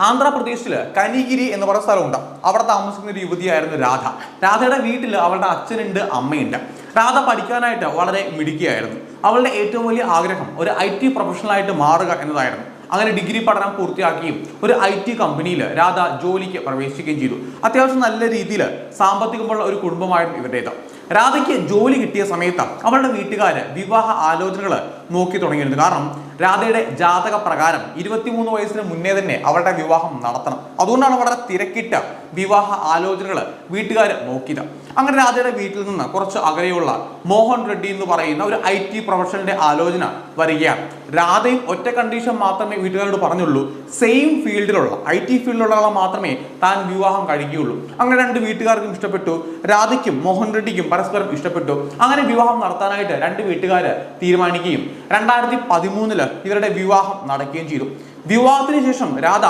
ആന്ധ്രാപ്രദേശിൽ കനിഗിരി എന്ന് പറയുന്ന സ്ഥലമുണ്ട്. അവിടെ താമസിക്കുന്ന ഒരു യുവതിയായിരുന്നു രാധ. രാധയുടെ വീട്ടിൽ അവളുടെ അച്ഛനുണ്ട് അമ്മയുണ്ട്. രാധ പഠിക്കാനായിട്ട് വളരെ മിടുക്കിയായിരുന്നു. അവളുടെ ഏറ്റവും വലിയ ആഗ്രഹം ഒരു ഐ ടി പ്രൊഫഷണലായിട്ട് മാറുക എന്നതായിരുന്നു. അങ്ങനെ ഡിഗ്രി പഠനം പൂർത്തിയാക്കുകയും ഒരു ഐ ടി കമ്പനിയിൽ രാധ ജോലിക്ക് പ്രവേശിക്കുകയും ചെയ്തു. അത്യാവശ്യം നല്ല രീതിയിൽ സാമ്പത്തികമുള്ള ഒരു കുടുംബമായിരുന്നു ഇവരുടേത്. രാധയ്ക്ക് ജോലി കിട്ടിയ സമയത്ത് അവളുടെ വീട്ടുകാർ വിവാഹ ആലോചനകൾ നോക്കി തുടങ്ങിയിരുന്നു. കാരണം രാധയുടെ ജാതക പ്രകാരം ഇരുപത്തിമൂന്ന് വയസ്സിന് മുന്നേ തന്നെ അവളുടെ വിവാഹം നടത്തണം. അതുകൊണ്ടാണ് വളരെ തിരക്കിട്ട വിവാഹ ആലോചനകൾ വീട്ടുകാർ നോക്കിയത്. അങ്ങനെ രാധയുടെ വീട്ടിൽ നിന്ന് കുറച്ച് അകലെയുള്ള മോഹൻ റെഡ്ഡി എന്ന് പറയുന്ന ഒരു ഐ ടി പ്രൊഫഷണലിന്റെ ആലോചന വരികയാണ്. രാധയും ഒറ്റ കണ്ടീഷൻ മാത്രമേ വീട്ടുകാരോട് പറഞ്ഞുള്ളൂ. സെയിം ഫീൽഡിലുള്ള ഐ ടി ഫീൽഡിലുള്ള മാത്രമേ താൻ വിവാഹം കഴിക്കുകയുള്ളൂ. അങ്ങനെ രണ്ട് വീട്ടുകാർക്കും ഇഷ്ടപ്പെട്ടു. രാധയ്ക്കും മോഹൻ റെഡ്ഡിക്കും പരസ്പരം ഇഷ്ടപ്പെട്ടു. അങ്ങനെ വിവാഹം നടത്താനായിട്ട് രണ്ട് വീട്ടുകാർ തീരുമാനിക്കുകയും രണ്ടായിരത്തി പതിമൂന്നിൽ ഇവരുടെ വിവാഹം നടക്കുകയും ചെയ്തു. വിവാഹത്തിന് ശേഷം രാധ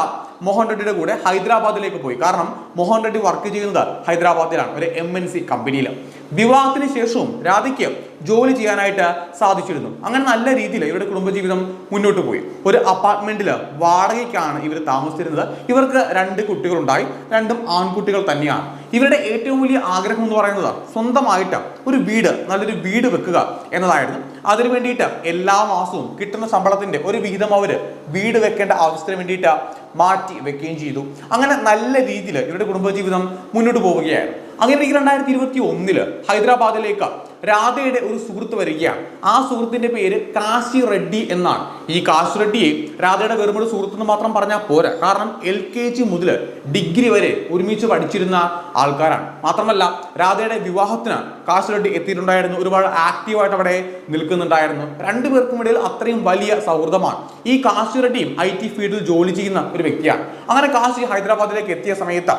മോഹൻ റെഡ്ഡിയുടെ കൂടെ ഹൈദരാബാദിലേക്ക് പോയി. കാരണം മോഹൻ റെഡ്ഡി വർക്ക് ചെയ്യുന്നത് ഹൈദരാബാദിലാണ് ഒരു എം എൻ സി കമ്പനിയിൽ വിവാഹത്തിന് ശേഷവും രാധയ്ക്ക് ജോലി ചെയ്യാനായിട്ട് സാധിച്ചിരുന്നു. അങ്ങനെ നല്ല രീതിയിൽ ഇവരുടെ കുടുംബജീവിതം മുന്നോട്ട് പോയി. ഒരു അപ്പാർട്ട്മെന്റിൽ വാടകയ്ക്കാണ് ഇവർ താമസിച്ചിരുന്നത്. ഇവർക്ക് രണ്ട് കുട്ടികളുണ്ടായി. രണ്ടും ആൺകുട്ടികൾ തന്നെയാണ്. ഇവരുടെ ഏറ്റവും വലിയ ആഗ്രഹം എന്ന് പറയുന്നത് സ്വന്തമായിട്ട് ഒരു വീട് നല്ലൊരു വീട് വെക്കുക എന്നതായിരുന്നു. അതിനു വേണ്ടിയിട്ട് എല്ലാ മാസവും കിട്ടുന്ന ശമ്പളത്തിന്റെ ഒരു വിഹിതം അവർ വീട് വെക്കേണ്ട ആവശ്യത്തിന് വേണ്ടിയിട്ട് മാറ്റി വെക്കുകയും ചെയ്തു. അങ്ങനെ നല്ല രീതിയിൽ ഇവരുടെ കുടുംബജീവിതം മുന്നോട്ട് പോവുകയായിരുന്നു. അങ്ങനെ ഈ രണ്ടായിരത്തി ഇരുപത്തി ഒന്നിൽ ഹൈദരാബാദിലേക്ക് രാധയുടെ ഒരു സുഹൃത്ത് വരികയാണ്. ആ സുഹൃത്തിന്റെ പേര് കാശി റെഡ്ഡി എന്നാണ്. ഈ കാശി റെഡ്ഡിയെ രാധയുടെ വെറുമൊരു സുഹൃത്ത് എന്ന് മാത്രം പറഞ്ഞാൽ പോരാ. കാരണം എൽ കെ ജി മുതൽ ഡിഗ്രി വരെ ഒരുമിച്ച് പഠിച്ചിരുന്ന ആൾക്കാരാണ്. മാത്രമല്ല രാധയുടെ വിവാഹത്തിന് കാശി റെഡ്ഡി എത്തിയിട്ടുണ്ടായിരുന്നു. ഒരുപാട് ആക്റ്റീവായിട്ട് അവിടെ നിൽക്കുന്നുണ്ടായിരുന്നു. രണ്ടുപേർക്കും ഇടയിൽ അത്രയും വലിയ സൗഹൃദമാണ്. ഈ കാശി റെഡ്ഡിയും ഐ ടി ഫീൽഡിൽ ജോലി ചെയ്യുന്ന ഒരു വ്യക്തിയാണ്. അങ്ങനെ കാശി ഹൈദരാബാദിലേക്ക് എത്തിയ സമയത്ത്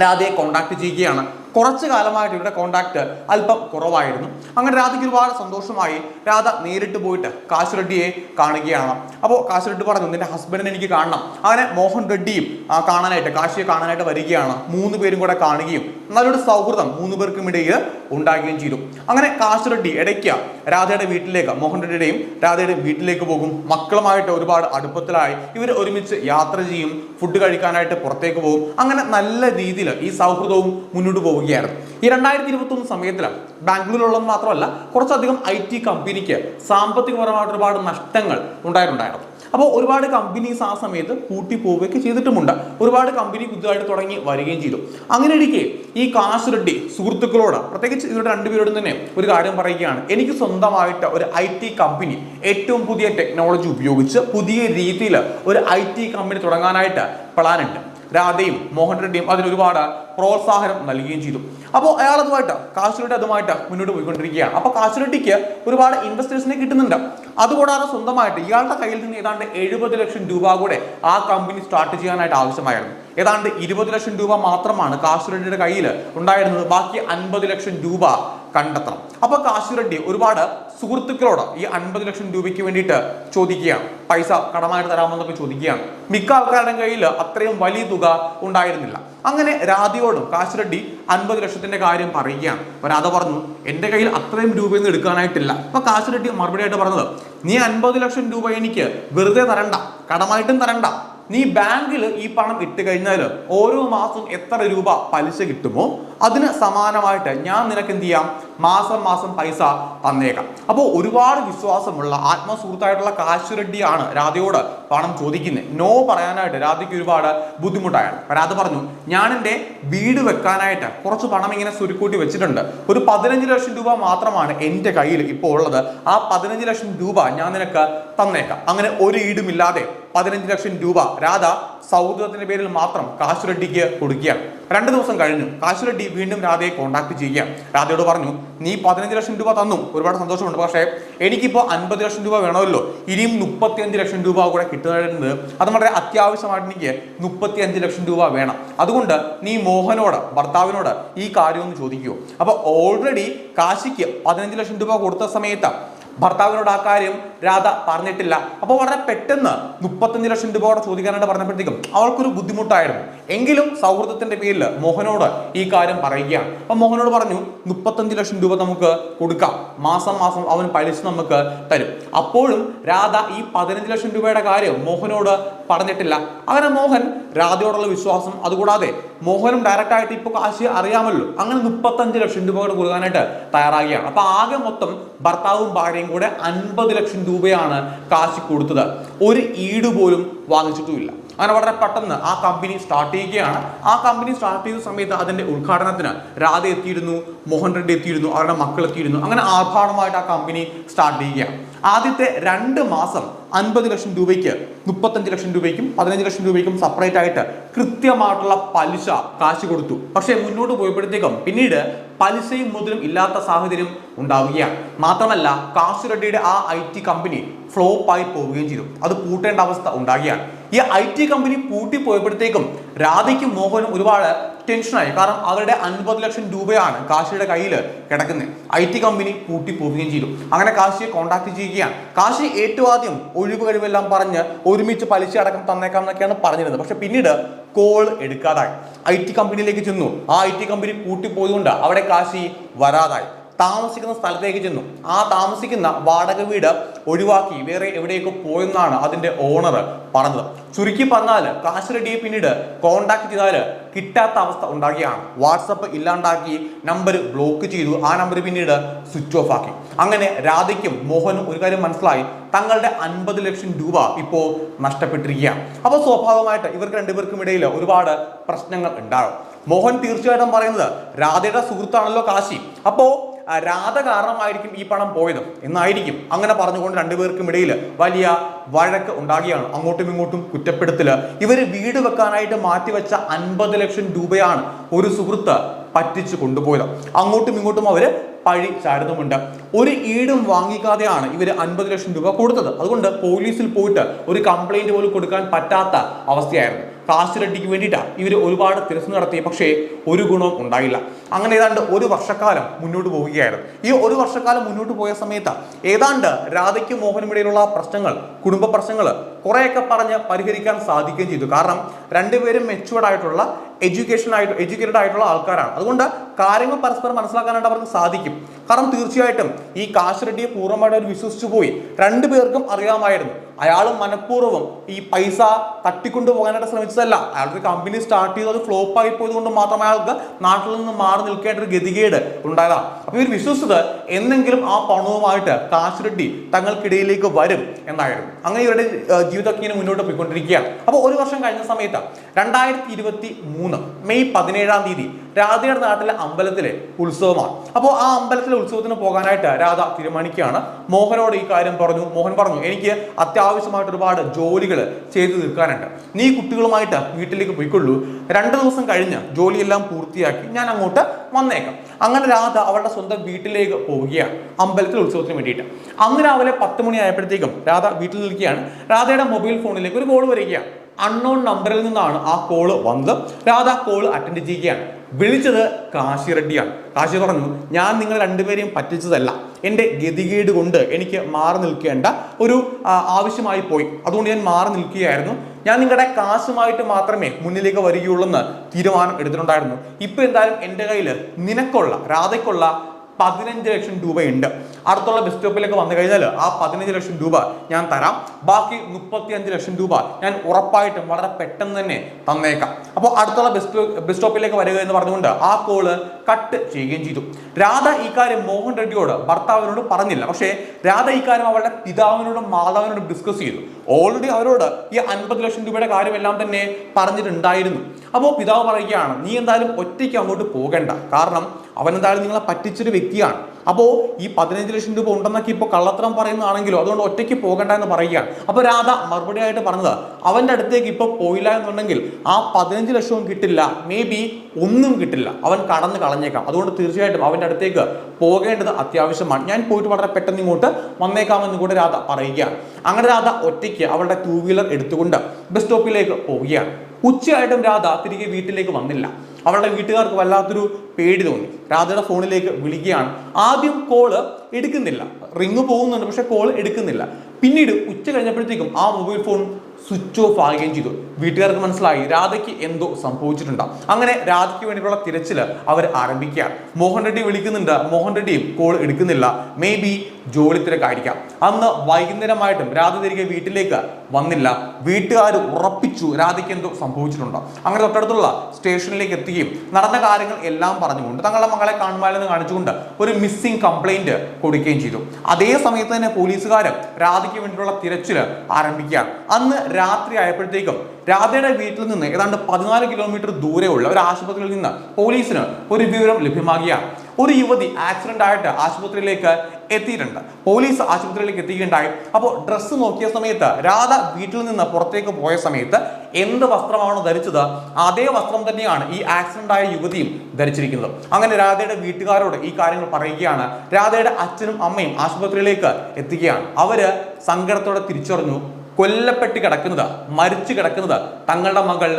രാധയെ കോണ്ടാക്ട് ചെയ്യുകയാണ്. കുറച്ച് കാലമായിട്ട് ഇവരുടെ കോണ്ടാക്ട് അല്പം കുറവായിരുന്നു. അങ്ങനെ രാധയ്ക്ക് ഒരുപാട് സന്തോഷമായി. രാധ നേരിട്ട് പോയിട്ട് കാശ് റെഡ്ഡിയെ കാണുകയാണ്. അപ്പോൾ കാശ് റെഡ്ഡി പറഞ്ഞു നിന്റെ ഹസ്ബൻഡിനെ എനിക്ക് കാണണം. അങ്ങനെ മോഹൻ റെഡ്ഡിയും കാണാനായിട്ട് കാശിയെ കാണാനായിട്ട് വരികയാണ്. മൂന്ന് പേരും കൂടെ കാണുകയും നല്ലൊരു സൗഹൃദം മൂന്ന് പേർക്കും ഇടയിൽ ഉണ്ടാകുകയും ചെയ്തു. അങ്ങനെ കാശ് റെഡ്ഡി ഇടയ്ക്ക് രാധയുടെ വീട്ടിലേക്ക് മോഹൻ റെഡ്ഡിയുടെയും രാധയുടെ വീട്ടിലേക്ക് പോകും. മക്കളുമായിട്ട് ഒരുപാട് അടുപ്പത്തിലായി ഇവർ ഒരുമിച്ച് യാത്ര ചെയ്യും ഫുഡ് കഴിക്കാനായിട്ട് പുറത്തേക്ക് പോകും. അങ്ങനെ നല്ല രീതിയിൽ ഈ സൗഹൃദവും മുന്നോട്ട് പോവുകയായിരുന്നു ഈ രണ്ടായിരത്തി ഇരുപത്തി ഒന്ന് സമയത്തിൽ ബാംഗ്ലൂരിലുള്ളത് മാത്രമല്ല കുറച്ചധികം ഐ ടി കമ്പനിക്ക് സാമ്പത്തികപരമായിട്ട് ഒരുപാട് നഷ്ടങ്ങൾ ഉണ്ടായിട്ടുണ്ടായിരുന്നു. അപ്പോൾ ഒരുപാട് കമ്പനീസ് ആ സമയത്ത് കൂട്ടിപ്പോവുകയൊക്കെ ചെയ്തിട്ടുമുണ്ട്. ഒരുപാട് കമ്പനി പുതുതായിട്ട് തുടങ്ങി വരികയും ചെയ്തു. അങ്ങനെ ഇരിക്കെ ഈ കാശ് റെഡ്ഡി സുഹൃത്തുക്കളോട് പ്രത്യേകിച്ച് ഇവരുടെ രണ്ടുപേരോടും തന്നെ ഒരു കാര്യം പറയുകയാണ്. എനിക്ക് സ്വന്തമായിട്ട് ഒരു ഐ ടി കമ്പനി ഏറ്റവും പുതിയ ടെക്നോളജി ഉപയോഗിച്ച് പുതിയ രീതിയിൽ ഒരു ഐ ടി കമ്പനി തുടങ്ങാനായിട്ട് പ്ലാൻ ഉണ്ട്. രാധയും മോഹൻ റെഡ്ഡിയും അതിന് ഒരുപാട് പ്രോത്സാഹനം നൽകുകയും ചെയ്തു. അപ്പോൾ അയാൾ അതുമായിട്ട് കാശുരട്ടി അതുമായിട്ട് മുന്നോട്ട് പോയിക്കൊണ്ടിരിക്കുകയാണ്. അപ്പോൾ കാശുരട്ടിക്ക് ഒരുപാട് ഇൻവെസ്റ്റേഴ്സിനെ കിട്ടുന്നുണ്ട്. അതുകൂടാതെ സ്വന്തമായിട്ട് ഇയാളുടെ കയ്യിൽ നിന്ന് ഏതാണ്ട് എഴുപത് ലക്ഷം രൂപ കൂടെ ആ കമ്പനി സ്റ്റാർട്ട് ചെയ്യാനായിട്ട് ആവശ്യമായിരുന്നു. ഏതാണ്ട് ഇരുപത് ലക്ഷം രൂപ മാത്രമാണ് കാശുരട്ടിയുടെ കയ്യിൽ ഉണ്ടായിരുന്നത്. ബാക്കി അൻപത് ലക്ഷം രൂപ കണ്ടെത്തണം. അപ്പൊ കാശുറെഡ്ഡി ഒരുപാട് സുഹൃത്തുക്കളോട് ഈ അൻപത് ലക്ഷം രൂപയ്ക്ക് വേണ്ടിയിട്ട് ചോദിക്കുകയാണ്. പൈസ കടമായിട്ട് തരാമെന്നൊക്കെ ചോദിക്കുകയാണ്. മിക്ക ആൾക്കാരുടെ കയ്യിൽ അത്രയും വലിയ തുക ഉണ്ടായിരുന്നില്ല. അങ്ങനെ രാധയോടും കാശുറെഡ്ഡി അൻപത് ലക്ഷത്തിന്റെ കാര്യം പറയുകയാണ്. അപ്പൊ രാധ പറഞ്ഞു എന്റെ കയ്യിൽ അത്രയും രൂപയൊന്നും എടുക്കാനായിട്ടില്ല. അപ്പൊ കാശുറെഡ്ഡി മറുപടി ആയിട്ട് പറഞ്ഞത് നീ അൻപത് ലക്ഷം രൂപ എനിക്ക് വെറുതെ തരണ്ട കടമായിട്ടും തരണ്ട. നീ ബാങ്കിൽ ഈ പണം ഇട്ട് കഴിഞ്ഞാൽ ഓരോ മാസം എത്ര രൂപ പലിശ കിട്ടുമോ അതിന് സമാനമായിട്ട് ഞാൻ നിനക്ക് എന്ത് ചെയ്യാം? മാസം മാസം പൈസ തന്നേക്കാം. അപ്പോൾ ഒരുപാട് വിശ്വാസമുള്ള ആത്മസുഹൃത്തായിട്ടുള്ള കാശുരഡ്ഡിയാണ് രാധയോട് പണം ചോദിക്കുന്നത് നോ പറയാനായിട്ട് രാധയ്ക്ക് ഒരുപാട് ബുദ്ധിമുട്ടായാണ്. രാധ പറഞ്ഞു ഞാൻ എന്റെ വീട് വെക്കാനായിട്ട് കുറച്ച് പണം ഇങ്ങനെ സുരുക്കൂട്ടി വെച്ചിട്ടുണ്ട്. ഒരു പതിനഞ്ച് ലക്ഷം രൂപ മാത്രമാണ് എന്റെ കയ്യിൽ ഇപ്പോൾ ഉള്ളത്. ആ പതിനഞ്ച് ലക്ഷം രൂപ ഞാൻ നിനക്ക് തന്നേക്കാം. അങ്ങനെ ഒരു ഈടുമില്ലാതെ പതിനഞ്ച് ലക്ഷം രൂപ രാധ സൗഹൃദത്തിന്റെ പേരിൽ മാത്രം കാശുരഡ്ഡിക്ക് കൊടുക്കുകയാണ്. രണ്ട് ദിവസം കഴിഞ്ഞു. കാശുരഡ്ഡി വീണ്ടും രാധയെ കോൺടാക്ട് ചെയ്യുകയാണ്. രാധയോട് പറഞ്ഞു നീ പതിനഞ്ച് ലക്ഷം രൂപ തന്നു. ഒരുപാട് സന്തോഷമുണ്ട്. പക്ഷേ എനിക്കിപ്പോൾ അൻപത് ലക്ഷം രൂപ വേണമല്ലോ. ഇനിയും മുപ്പത്തിയഞ്ച് ലക്ഷം രൂപ കൂടെ കിട്ടുന്നത് അത് വളരെ അത്യാവശ്യമായിട്ട് എനിക്ക് മുപ്പത്തിയഞ്ച് ലക്ഷം രൂപ വേണം. അതുകൊണ്ട് നീ മോഹനോട് ഭർത്താവിനോട് ഈ കാര്യം ഒന്ന് ചോദിക്കുമോ അപ്പോൾ ഓൾറെഡി കാശിക്ക് പതിനഞ്ച് ലക്ഷം രൂപ കൊടുത്ത സമയത്ത് ഭർത്താവിനോട് ആ കാര്യം രാധ പറഞ്ഞിട്ടില്ല. അപ്പോൾ വളരെ പെട്ടെന്ന് മുപ്പത്തഞ്ച് ലക്ഷം രൂപ കൂടെ ചോദിക്കാനായിട്ട് പറഞ്ഞപ്പോഴത്തേക്കും അവൾക്കൊരു ബുദ്ധിമുട്ടായിരുന്നു. എങ്കിലും സൗഹൃദത്തിന്റെ പേരിൽ മോഹനോട് ഈ കാര്യം പറയുകയാണ്. അപ്പൊ മോഹനോട് പറഞ്ഞു മുപ്പത്തഞ്ച് ലക്ഷം രൂപ നമുക്ക് കൊടുക്കാം. മാസം മാസം അവൻ പലിശ നമുക്ക് തരും. അപ്പോഴും രാധ ഈ പതിനഞ്ച് ലക്ഷം രൂപയുടെ കാര്യം മോഹനോട് പറഞ്ഞിട്ടില്ല. അങ്ങനെ മോഹൻ രാധയോടുള്ള വിശ്വാസം അതുകൂടാതെ മോഹനും ഡയറക്റ്റ് ആയിട്ട് ഇപ്പൊ കാശ് അറിയാമല്ലോ. അങ്ങനെ മുപ്പത്തഞ്ച് ലക്ഷം രൂപ കൂടെ കൊടുക്കാനായിട്ട് തയ്യാറാകുകയാണ്. അപ്പൊ ആകെ മൊത്തം ഭർത്താവും ഭാര്യയും കൂടെ അൻപത് ലക്ഷം രൂപയാണ് കാശ് കൊടുത്തത്. ഒരു ഈട് പോലും വാങ്ങിച്ചിട്ടുമില്ല. അങ്ങനെ വളരെ പെട്ടെന്ന് ആ കമ്പനി സ്റ്റാർട്ട് ചെയ്യുകയാണ്. ആ കമ്പനി സ്റ്റാർട്ട് ചെയ്ത സമയത്ത് അതിന്റെ ഉദ്ഘാടനത്തിന് രാധ എത്തിയിരുന്നു മോഹൻ റെഡ്ഡി എത്തിയിരുന്നു അവരുടെ മക്കൾ എത്തിയിരുന്നു. അങ്ങനെ ആർഭാടമായിട്ട് ആ കമ്പനി സ്റ്റാർട്ട് ചെയ്യുകയാണ്. ആദ്യത്തെ രണ്ട് മാസം അൻപത് ലക്ഷം രൂപയ്ക്ക് മുപ്പത്തഞ്ച് ലക്ഷം രൂപയ്ക്കും പതിനഞ്ച് ലക്ഷം രൂപയ്ക്കും സെപ്പറേറ്റ് ആയിട്ട് കൃത്യമായിട്ടുള്ള പലിശ കാശ് കൊടുത്തു. പക്ഷേ മുന്നോട്ട് പോയപ്പോഴത്തേക്കും പിന്നീട് പലിശയും മുതലും ഇല്ലാത്ത സാഹചര്യം ഉണ്ടാവുകയാണ്. മാത്രമല്ല കാശ് റെഡ്ഡിയുടെ ആ ഐ ടി കമ്പനി ഫ്ലോപ്പായി പോവുകയും ചെയ്തു. അത് പൂട്ടേണ്ട അവസ്ഥ ഉണ്ടാകുകയാണ് ഈ ഐ ടി കമ്പനി പൂട്ടിപ്പോയപ്പോഴത്തേക്കും രാധയ്ക്കും മോഹനും ഒരുപാട് ടെൻഷനായി. കാരണം അവരുടെ അൻപത് ലക്ഷം രൂപയാണ് കാശിയുടെ കയ്യിൽ കിടക്കുന്നത് ഐ ടി കമ്പനി പൂട്ടിപ്പോവുകയും ചെയ്തു. അങ്ങനെ കാശിയെ കോൺടാക്ട് ചെയ്യുകയാണ്. കാശി ഏറ്റവും ആദ്യം ഒഴിവ് കഴിവെല്ലാം പറഞ്ഞ് ഒരുമിച്ച് പലിശ അടക്കം തന്നേക്കാം എന്നൊക്കെയാണ് പറഞ്ഞിരുന്നത്. പക്ഷെ പിന്നീട് കോൾ എടുക്കാതായി. ഐ ടി കമ്പനിയിലേക്ക് ചെന്നു. ആ ഐ ടി കമ്പനി പൂട്ടിപ്പോയതുകൊണ്ട് അവിടെ കാശി വരാതായി. താമസിക്കുന്ന സ്ഥലത്തേക്ക് ചെന്നു. ആ താമസിക്കുന്ന വാടക വീട് ഒഴിവാക്കി വേറെ എവിടെയൊക്കെ പോയെന്നാണ് അതിന്റെ ഓണർ പറഞ്ഞത്. ചുരുക്കി പറഞ്ഞാൽ കാശ് റെഡിയെ പിന്നീട് കോണ്ടാക്ട് ചെയ്താൽ കിട്ടാത്ത അവസ്ഥ ഉണ്ടാകുകയാണ് വാട്സപ്പ് ഇല്ലാണ്ടാക്കി നമ്പർ ബ്ലോക്ക് ചെയ്തു. ആ നമ്പർ പിന്നീട് സ്വിച്ച് ഓഫ് ആക്കി. അങ്ങനെ രാധയ്ക്കും മോഹനും ഒരു കാര്യം മനസ്സിലായി. തങ്ങളുടെ അൻപത് ലക്ഷം രൂപ ഇപ്പോൾ നഷ്ടപ്പെട്ടിരിക്കുകയാണ്. അപ്പോൾ സ്വാഭാവികമായിട്ട് ഇവർക്ക് രണ്ടുപേർക്കും ഇടയിൽ ഒരുപാട് പ്രശ്നങ്ങൾ ഉണ്ടാകും. മോഹൻ തീർച്ചയായിട്ടും പറയുന്നത് രാധയുടെ സുഹൃത്താണല്ലോ കാശി. അപ്പോ ആ, രാധ കാരണമായിരിക്കും ഈ പണം പോയത്. എന്നായിരിക്കും. അങ്ങനെ പറഞ്ഞുകൊണ്ട് രണ്ടുപേർക്കും ഇടയിൽ വലിയ വഴക്ക് ഉണ്ടാകുകയാണ്. അങ്ങോട്ടും ഇങ്ങോട്ടും കുറ്റപ്പെടുത്തൽ. ഇവർ വീട് വെക്കാനായിട്ട് മാറ്റിവെച്ച അൻപത് ലക്ഷം രൂപയാണ് ഒരു സുഹൃത്ത് പറ്റിച്ചു കൊണ്ടുപോയത്. അങ്ങോട്ടും ഇങ്ങോട്ടും അവർ പഴി ചാടുന്നുമുണ്ട്. ഒരു ഈടും വാങ്ങിക്കാതെയാണ് ഇവർ അൻപത് ലക്ഷം രൂപ കൊടുത്തത്. അതുകൊണ്ട് പോലീസിൽ പോയിട്ട് ഒരു കംപ്ലൈന്റ് പോലും കൊടുക്കാൻ പറ്റാത്ത അവസ്ഥയായിരുന്നു. കാശ് റെഡ്ഡിക്ക് വേണ്ടിയിട്ടാണ് ഇവർ ഒരുപാട് തിരച്ചു നടത്തി പക്ഷേ ഒരു ഗുണവും ഉണ്ടായില്ല. അങ്ങനെ ഏതാണ്ട് ഒരു വർഷക്കാലം മുന്നോട്ട് പോവുകയായിരുന്നു. ഈ ഒരു വർഷക്കാലം മുന്നോട്ട് പോയ സമയത്ത് ഏതാണ്ട് രാധയ്ക്കും മോഹനും ഇടയിലുള്ള പ്രശ്നങ്ങൾ കുടുംബ പ്രശ്നങ്ങൾ കുറേയൊക്കെ പറഞ്ഞ് പരിഹരിക്കാൻ സാധിക്കുകയും ചെയ്തു. കാരണം രണ്ടുപേരും മെച്ചുവേർഡ് ആയിട്ടുള്ള എഡ്യൂക്കേഷൻ ആയിട്ട് എഡ്യൂക്കേറ്റഡ് ആയിട്ടുള്ള ആൾക്കാരാണ്. അതുകൊണ്ട് കാര്യങ്ങൾ പരസ്പരം മനസ്സിലാക്കാനായിട്ട് അവർക്ക് സാധിക്കും. കാരണം തീർച്ചയായിട്ടും ഈ കാശ് റെഡ്ഡിയെ പൂർണമായിട്ട് അവർ വിശ്വസിച്ചു പോയി. രണ്ടുപേർക്കും അറിയാമായിരുന്നു. അയാൾ മനഃപൂർവം ഈ പൈസ തട്ടിക്കൊണ്ടു പോകാനായിട്ട് ശ്രമിച്ചതല്ല. അയാൾക്ക് കമ്പനി സ്റ്റാർട്ട് ചെയ്തത് ഫ്ലോപ്പ് ആയി പോയത് കൊണ്ട് മാത്രം അയാൾക്ക് നാട്ടിൽ നിന്ന് മാറി നിൽക്കേണ്ട ഒരു ഗതികേട് ഉണ്ടായതാണ് അപ്പൊ ഇവർ വിശ്വസിച്ചത് എന്നെങ്കിലും ആ പണവുമായിട്ട് കാശ് റെഡ്ഡി തങ്ങൾക്കിടയിലേക്ക് വരും എന്നായിരുന്നു. അങ്ങനെ ഇവരുടെ ജീവിതമൊക്കെ ഇങ്ങനെ മുന്നോട്ട് പോയിക്കൊണ്ടിരിക്കുകയാണ്. അപ്പോൾ ഒരു വർഷം കഴിഞ്ഞ സമയത്ത് രണ്ടായിരത്തി ഇരുപത്തി മൂന്ന് മെയ് പതിനേഴാം തീയതി രാധയുടെ നാട്ടിലെ അമ്പലത്തിലെ ഉത്സവമാണ്. അപ്പോൾ ആ അമ്പലത്തിലെ ഉത്സവത്തിന് പോകാനായിട്ട് രാധ തീരുമാനിക്കുകയാണ്. മോഹനോട് ഈ കാര്യം പറഞ്ഞു മോഹൻ പറഞ്ഞു എനിക്ക് അത്യാവശ്യമായിട്ട് ഒരുപാട് ജോലികൾ ചെയ്തു തീർക്കാനുണ്ട്. നീ കുട്ടികളുമായിട്ട് വീട്ടിലേക്ക് പോയിക്കൊള്ളൂ. രണ്ട് ദിവസം കഴിഞ്ഞ് ജോലിയെല്ലാം പൂർത്തിയാക്കി ഞാൻ അങ്ങോട്ട് വന്നേക്കാം. അങ്ങനെ രാധ അവളുടെ സ്വന്തം വീട്ടിലേക്ക് പോവുകയാണ്. അമ്പലത്തിൽ ഉത്സവത്തിന് വേണ്ടിയിട്ട്. അന്ന് രാവിലെ പത്ത് മണി ആയപ്പോഴത്തേക്കും രാധ വീട്ടിൽ നിൽക്കുകയാണ്. രാധയുടെ മൊബൈൽ ഫോണിലേക്ക് ഒരു കോൾ വരികയാണ്. അൺനോൺ നമ്പറിൽ നിന്നാണ് ആ കോൾ വന്നത്. രാധ കോൾ അറ്റൻഡ് ചെയ്യുകയാണ്. വിളിച്ചത് കാശി റെഡ്ഡിയാണ്. കാശി പറഞ്ഞു ഞാൻ നിങ്ങൾ രണ്ടുപേരെയും പറ്റിച്ചതല്ല. എന്റെ ഗതികേട് കൊണ്ട് എനിക്ക് മാറി നിൽക്കേണ്ട ഒരു ആവശ്യമായി പോയി. അതുകൊണ്ട് ഞാൻ മാറി നിൽക്കുകയായിരുന്നു. ഞാൻ നിങ്ങളുടെ കാശുമായിട്ട് മാത്രമേ മുന്നിലേക്ക് വരികയുള്ളൂ എന്ന് തീരുമാനം എടുത്തിട്ടുണ്ടായിരുന്നു. ഇപ്പൊ എന്തായാലും എന്റെ കയ്യിൽ നിനക്കുള്ള രാധയ്ക്കുള്ള പതിനഞ്ച് ലക്ഷം രൂപയുണ്ട്. അടുത്തുള്ള ബസ് സ്റ്റോപ്പിലേക്ക് വന്നു കഴിഞ്ഞാൽ ആ പതിനഞ്ച് ലക്ഷം രൂപ ഞാൻ തരാം. ബാക്കി മുപ്പത്തി അഞ്ച് ലക്ഷം രൂപ ഞാൻ ഉറപ്പായിട്ടും വളരെ പെട്ടെന്ന് തന്നെ തന്നേക്കാം. അപ്പോൾ അടുത്തുള്ള ബസ് ബസ് സ്റ്റോപ്പിലേക്ക് വരിക എന്ന് പറഞ്ഞുകൊണ്ട് ആ കോൾ കട്ട് ചെയ്യുകയും ചെയ്തു. രാധ ഈ കാര്യം മോഹൻ റെഡ്ഡിയോട് ഭർത്താവിനോട് പറഞ്ഞില്ല. പക്ഷേ രാധ ഈ കാര്യം അവളുടെ പിതാവിനോടും മാതാവിനോടും ഡിസ്കസ് ചെയ്തു. ഓൾറെഡി അവരോട് ഈ അൻപത് ലക്ഷം രൂപയുടെ കാര്യമെല്ലാം തന്നെ പറഞ്ഞിട്ടുണ്ടായിരുന്നു. അപ്പോൾ പിതാവ് പറയുകയാണ് നീ എന്തായാലും ഒറ്റയ്ക്ക് അങ്ങോട്ട് പോകണ്ട. കാരണം അവൻ എന്തായാലും നിങ്ങളെ പറ്റിച്ചൊരു വ്യക്തിയാണ്. അപ്പോൾ ഈ പതിനഞ്ച് ലക്ഷം രൂപ ഉണ്ടെന്നൊക്കെ ഇപ്പോൾ കള്ളത്തരം പറയുന്നതാണെങ്കിലോ അതുകൊണ്ട് ഒറ്റയ്ക്ക് പോകണ്ട എന്ന് പറയുകയാണ്. അപ്പോൾ രാധ മറുപടി ആയിട്ട് പറഞ്ഞത് അവന്റെ അടുത്തേക്ക് ഇപ്പോൾ പോയില്ല എന്നുണ്ടെങ്കിൽ ആ പതിനഞ്ച് ലക്ഷവും കിട്ടില്ല മേ ബി ഒന്നും കിട്ടില്ല അവൻ കടന്ന് കളഞ്ഞേക്കാം. അതുകൊണ്ട് തീർച്ചയായിട്ടും അവന്റെ അടുത്തേക്ക് പോകേണ്ടത് അത്യാവശ്യമാണ്. ഞാൻ പോയിട്ട് വളരെ പെട്ടെന്ന് ഇങ്ങോട്ട് വന്നേക്കാമെന്ന് കൂടെ രാധ പറയുകയാണ്. അങ്ങനെ രാധ ഒറ്റയ്ക്ക് അവളുടെ ടൂ വീലർ എടുത്തുകൊണ്ട് ബസ് സ്റ്റോപ്പിലേക്ക് പോവുകയാണ്. ഉച്ചയായിട്ടും രാധ തിരികെ വീട്ടിലേക്ക് വന്നില്ല. അവളുടെ വീട്ടുകാർക്ക് വല്ലാത്തൊരു പേടി തോന്നി. രാധയുടെ ഫോണിലേക്ക് വിളിക്കുകയാണ്. ആദ്യം കോൾ എടുക്കുന്നില്ല. റിങ് പോകുന്നുണ്ട് പക്ഷെ കോൾ എടുക്കുന്നില്ല. പിന്നീട് ഉച്ച കഴിഞ്ഞപ്പോഴത്തേക്കും ആ മൊബൈൽ ഫോൺ സ്വിച്ച് ഓഫ് ആകുകയും ചെയ്തു. വീട്ടുകാർക്ക് മനസ്സിലായി രാധയ്ക്ക് എന്തോ സംഭവിച്ചിട്ടുണ്ടാവും അങ്ങനെ രാധയ്ക്ക് വേണ്ടിയിട്ടുള്ള തിരച്ചിൽ അവർ ആരംഭിക്കുകയാണ്. മോഹൻ റെഡ്ഡി വിളിക്കുന്നുണ്ട്. മോഹൻ റെഡ്ഡിയും കോൾ എടുക്കുന്നില്ല. മേ ബി ജോലി തിരക്കായിരിക്കാം അന്ന് വൈകുന്നേരമായിട്ടും രാധ തിരികെ വീട്ടിലേക്ക് വന്നില്ല. വീട്ടുകാർ ഉറപ്പിച്ചു. രാധയ്ക്ക് എന്തോ സംഭവിച്ചിട്ടുണ്ട്? അങ്ങനെ തൊട്ടടുത്തുള്ള സ്റ്റേഷനിലേക്ക് എത്തുകയും നടന്ന കാര്യങ്ങൾ എല്ലാം പറഞ്ഞുകൊണ്ട് തങ്ങളുടെ മകളെ കാണുമാലെന്ന് കാണിച്ചുകൊണ്ട് ഒരു മിസ്സിംഗ് കംപ്ലൈന്റ് കൊടുക്കുകയും ചെയ്തു. അതേ സമയത്ത് തന്നെ പോലീസുകാർ രാധയ്ക്ക് വേണ്ടിയിട്ടുള്ള തിരച്ചിൽ ആരംഭിക്കുകയാണ്. അന്ന് രാത്രി ആയപ്പോഴത്തേക്കും രാധയുടെ വീട്ടിൽ നിന്ന് ഏതാണ്ട് പതിനാല് കിലോമീറ്റർ ദൂരെയുള്ള ഒരു ആശുപത്രിയിൽ നിന്ന് പോലീസിന് ഒരു വിവരം ലഭ്യമാകുകയാണ്. ഒരു യുവതി ആക്സിഡന്റ് ആയിട്ട് ആശുപത്രിയിലേക്ക് എത്തിയിട്ടുണ്ട്. പോലീസ് ആശുപത്രിയിലേക്ക് എത്തിയിട്ടുണ്ടായി അപ്പോൾ ഡ്രസ്സ് നോക്കിയ സമയത്ത് രാധ വീട്ടിൽ നിന്ന് പുറത്തേക്ക് പോയ സമയത്ത് എന്ത് വസ്ത്രമാണോ ധരിച്ചത് അതേ വസ്ത്രം തന്നെയാണ് ഈ ആക്സിഡന്റ് ആയ യുവതിയും ധരിച്ചിരിക്കുന്നത്. അങ്ങനെ രാധയുടെ വീട്ടുകാരോട് ഈ കാര്യങ്ങൾ പറയുകയാണ്. രാധയുടെ അച്ഛനും അമ്മയും ആശുപത്രിയിലേക്ക് എത്തുകയാണ്. അവർ സങ്കടത്തോടെ തിരിച്ചറിഞ്ഞു. കൊല്ലപ്പെട്ട് കിടക്കുന്നത് മരിച്ചു കിടക്കുന്നത് തങ്ങളുടെ മകൾ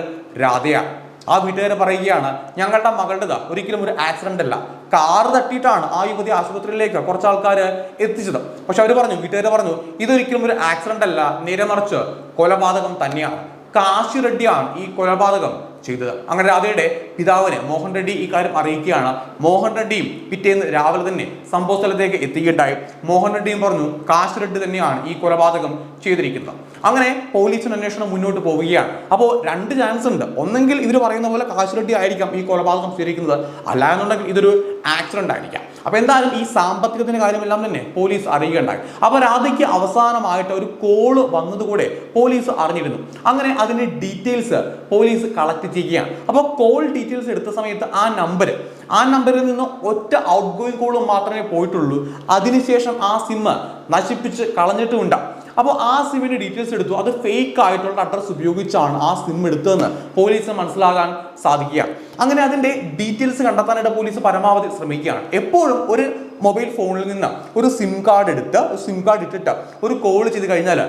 രാധയാണ്. ആ വീട്ടുകാരെ പറയുകയാണ് ഞങ്ങളുടെ മകളുടെ ഒരിക്കലും ഒരു ആക്സിഡന്റ് അല്ല. കാറ് തട്ടിയിട്ടാണ് ആ യുവതി ആശുപത്രിയിലേക്ക് കുറച്ച് ആൾക്കാർ എത്തിച്ചത്. പക്ഷെ അവർ പറഞ്ഞു വീട്ടുകാർ പറഞ്ഞു ഇതൊരിക്കലും ഒരു ആക്സിഡന്റ് അല്ല നേരെ മറിച്ച് കൊലപാതകം തന്നെയാണ്. കാശി റെഡ്ഡിയാണ് ഈ കൊലപാതകം. ചെയ്തത്. അങ്ങനെ രാധയുടെ പിതാവിന് മോഹൻ റെഡ്ഡി ഈ കാര്യം അറിയിക്കുകയാണ്. മോഹൻ റെഡ്ഡിയും പിറ്റേന്ന് രാവിലെ തന്നെ സംഭവ സ്ഥലത്തേക്ക് എത്തുകയുണ്ടായി. മോഹൻ റെഡ്ഡിയും പറഞ്ഞു കാശ് റെഡ്ഡി തന്നെയാണ് ഈ കൊലപാതകം ചെയ്തിരിക്കുന്നത്. അങ്ങനെ പോലീസിന് അന്വേഷണം മുന്നോട്ട് പോവുകയാണ്. അപ്പോൾ രണ്ട് ചാൻസ് ഉണ്ട്. ഒന്നെങ്കിൽ ഇവർ പറയുന്ന പോലെ കാശ് റെഡ്ഡി ആയിരിക്കാം ഈ കൊലപാതകം ചെയ്തിരിക്കുന്നത് അല്ല എന്നുണ്ടെങ്കിൽ ഇതൊരു ആക്സിഡന്റ് ആയിരിക്കാം. അപ്പൊ എന്തായാലും ഈ സാമ്പത്തികത്തിന്റെ കാര്യമെല്ലാം തന്നെ പോലീസ് അറിയുകയുണ്ടായി അപ്പോൾ രാധയ്ക്ക് അവസാനമായിട്ട് ഒരു കോൾ വന്നതുകൂടെ പോലീസ് അറിഞ്ഞിരുന്നു. അങ്ങനെ അതിന്റെ ഡീറ്റെയിൽസ് പോലീസ് കളക്ട് ചെയ്യുകയാണ്. അപ്പോൾ കോൾ ഡീറ്റെയിൽസ് എടുത്ത സമയത്ത് ആ നമ്പർ ആ നമ്പറിൽ നിന്ന് ഒറ്റ ഔട്ട് ഗോയിങ് കോളും മാത്രമേ പോയിട്ടുള്ളൂ. അതിനുശേഷം ആ സിമ്മ് നശിപ്പിച്ച് കളഞ്ഞിട്ടുമുണ്ട്. അപ്പോൾ ആ സിമ്മിന്റെ ഡീറ്റെയിൽസ് എടുത്തു. അത് ഫേക്ക് ആയിട്ടുള്ള അഡ്രസ് ഉപയോഗിച്ചാണ് ആ സിം എടുത്തതെന്ന് പോലീസിന് മനസ്സിലാകാൻ സാധിക്കുക. അങ്ങനെ അതിന്റെ ഡീറ്റെയിൽസ് കണ്ടെത്താനായിട്ട് പോലീസ് പരമാവധി ശ്രമിക്കുകയാണ്. എപ്പോഴും ഒരു മൊബൈൽ ഫോണിൽ നിന്ന് ഒരു സിം കാർഡ് എടുത്ത് സിം കാർഡ് ഇട്ടിട്ട് ഒരു കോൾ ചെയ്ത് കഴിഞ്ഞാൽ